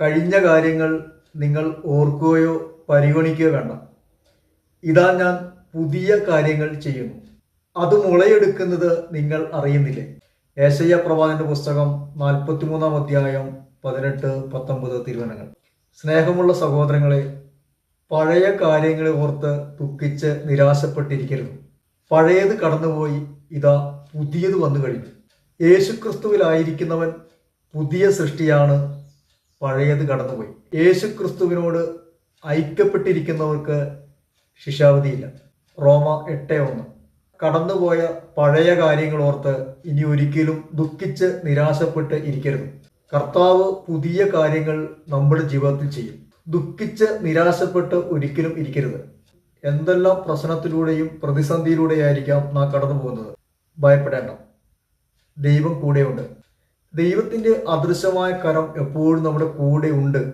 കഴിഞ്ഞ കാര്യങ്ങൾ നിങ്ങൾ ഓർക്കുകയോ പരിഗണിക്കുകയോ വേണ്ട. ഇതാ ഞാൻ പുതിയ കാര്യങ്ങൾ ചെയ്യുന്നു. അത് മുളയെടുക്കുന്നത് നിങ്ങൾ അറിയുന്നില്ലേ? ഏശയ്യ പ്രവാചന്റെ പുസ്തകം നാൽപ്പത്തിമൂന്നാം അധ്യായം പതിനെട്ട് പത്തൊമ്പത് തിരുവനങ്ങൾ സ്നേഹമുള്ള സഹോദരങ്ങളെ പഴയ കാര്യങ്ങളെ ഓർത്ത് ദുഃഖിച്ച് നിരാശപ്പെട്ടിരിക്കരുത്. പഴയത് കടന്നുപോയി ഇതാ പുതിയത് വന്നു കഴിഞ്ഞു. യേശുക്രിസ്തുവിലായിരിക്കുന്നവൻ പുതിയ സൃഷ്ടിയാണ് പഴയത് കടന്നുപോയി. യേശുക്രിസ്തുവിനോട് ഐക്യപ്പെട്ടിരിക്കുന്നവർക്ക് ശിക്ഷാവധിയില്ല. റോമ എട്ട് ഒന്ന്. കടന്നുപോയ പഴയ കാര്യങ്ങൾ ഓർത്ത് ഇനി ഒരിക്കലും ദുഃഖിച്ച് നിരാശപ്പെട്ട് ഇരിക്കരുത്. കർത്താവ് പുതിയ കാര്യങ്ങൾ നമ്മുടെ ജീവിതത്തിൽ ചെയ്യും. ദുഃഖിച്ച് നിരാശപ്പെട്ട് ഒരിക്കലും ഇരിക്കരുത്. എന്തെല്ലാം പ്രശ്നത്തിലൂടെയും പ്രതിസന്ധിയിലൂടെയായിരിക്കാം നാം കടന്നു പോകുന്നത് ഭയപ്പെടേണ്ട. ദൈവം കൂടെയുണ്ട്. ദൈവത്തിന്റെ അദൃശ്യമായ കരം എപ്പോഴും നമ്മുടെ കൂടെ ഉണ്ട്.